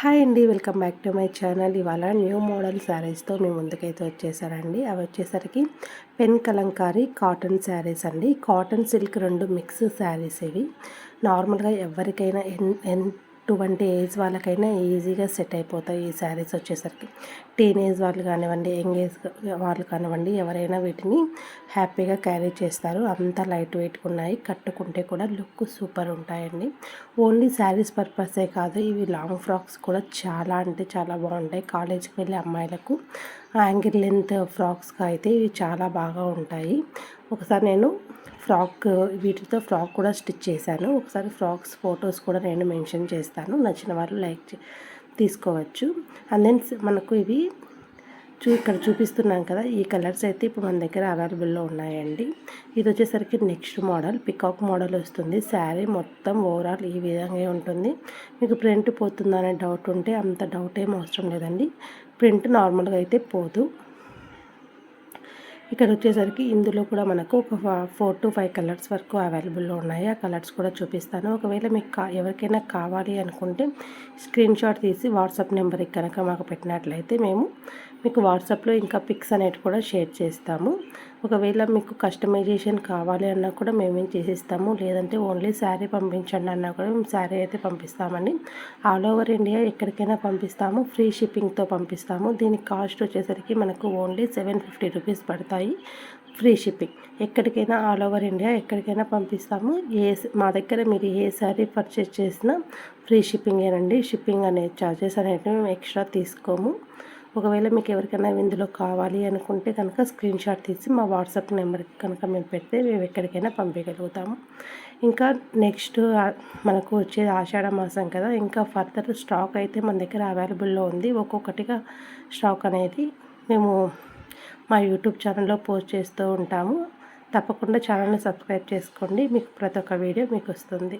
Hi అండి welcome back to my channel. ఇవాళ new model శారీస్తో మేము ముందుకైతే వచ్చేసారండి. అవి వచ్చేసరికి పెన్ కలంకారీ కాటన్ శారీస్ అండి. కాటన్ సిల్క్ రెండు మిక్స్ శారీస్ ఇవి. నార్మల్గా ఎవరికైనా ఎన్ ట్వంటీ ఏజ్ వాళ్ళకైనా ఈజీగా సెట్ అయిపోతాయి ఈ శారీస్ వచ్చేసరికి. టీనేజ్ వాళ్ళు కానివ్వండి యంగ్ ఏజ్ వాళ్ళు కానివ్వండి ఎవరైనా వీటిని హ్యాపీగా క్యారీ చేస్తారు. అంత లైట్ వెయిట్గా ఉన్నాయి. కట్టుకుంటే కూడా లుక్ సూపర్ ఉంటాయండి. ఓన్లీ శారీస్ పర్పసే కాదు ఇవి లాంగ్ ఫ్రాక్స్ కూడా చాలా అంటే చాలా బాగుంటాయి. కాలేజీకి వెళ్ళే అమ్మాయిలకు యాంగిల్ లెంత్ ఫ్రాక్స్గా అయితే ఇవి చాలా బాగా ఉంటాయి. ఒకసారి నేను ఫ్రాక్ వీటితో ఫ్రాక్ కూడా స్టిచ్ చేశాను. ఒకసారి ఫ్రాక్స్ ఫొటోస్ కూడా నేను మెన్షన్ చేస్తాను. నచ్చిన వాళ్ళు లైక్ తీసుకోవచ్చు. అండ్ దెన్ మనకు ఇవి చూ ఇక్కడ చూపిస్తున్నాం కదా ఈ కలర్స్ అయితే ఇప్పుడు మన దగ్గర అవైలబుల్లో ఉన్నాయండి. ఇది వచ్చేసరికి నెక్స్ట్ మోడల్ పికాక్ మోడల్ వస్తుంది. శారీ మొత్తం ఓవరాల్ ఈ విధంగా ఉంటుంది. మీకు ప్రింట్ పోతుందనే డౌట్ ఉంటే అంత డౌట్ ఏం అవసరం లేదండి. ప్రింట్ నార్మల్గా అయితే పోదు. ఇక్కడ వచ్చేసరికి ఇందులో కూడా మనకు ఒక ఫోర్ టు ఫైవ్ కలర్స్ వరకు అవైలబుల్లో ఉన్నాయి. ఆ కలర్స్ కూడా చూపిస్తాను. ఒకవేళ మీకు కా ఎవరికైనా కావాలి అనుకుంటే స్క్రీన్ షాట్ తీసి వాట్సాప్ నెంబర్కి కనుక మాకు పెట్టినట్లయితే మేము మీకు వాట్సాప్లో ఇంకా పిక్స్ అనేవి కూడా షేర్ చేస్తాము. ఒకవేళ మీకు కస్టమైజేషన్ కావాలి అన్నా కూడా మేమేం చేసిస్తాము. లేదంటే ఓన్లీ శారీ పంపించండి అన్నా కూడా మేము శారీ అయితే పంపిస్తామండి. ఆల్ ఓవర్ ఇండియా ఎక్కడికైనా పంపిస్తాము. ఫ్రీ షిప్పింగ్తో పంపిస్తాము. దీని కాస్ట్ వచ్చేసరికి మనకు ఓన్లీ సెవెన్ ఫిఫ్టీ రూపీస్ పడతాయి ఫ్రీ షిప్పింగ్. ఎక్కడికైనా ఆల్ ఓవర్ ఇండియా ఎక్కడికైనా పంపిస్తాము. ఏ మా దగ్గర మీరు ఏ శారీ పర్చేస్ చేసినా ఫ్రీ షిప్పింగేనండి. షిప్పింగ్ అనే ఛార్జెస్ అనేవి మేము ఎక్స్ట్రా తీసుకోము. ఒకవేళ మీకు ఎవరికైనా ఇందులో కావాలి అనుకుంటే కనుక స్క్రీన్ షాట్ తీసి మా వాట్సాప్ నెంబర్కి కనుక మేము పెడితే మేము ఎక్కడికైనా పంపించగలుగుతాము. ఇంకా నెక్స్ట్ మనకు వచ్చే ఆషాఢ మాసం కదా ఇంకా ఫర్దర్ స్టాక్ అయితే మన దగ్గర అవైలబుల్లో ఉంది. ఒక్కొక్కటిగా స్టాక్ అనేది మేము మా యూట్యూబ్ ఛానల్లో పోస్ట్ చేస్తూ ఉంటాము. తప్పకుండా ఛానల్ని సబ్స్క్రైబ్ చేసుకోండి. మీకు ప్రతి ఒక్క వీడియో మీకు వస్తుంది.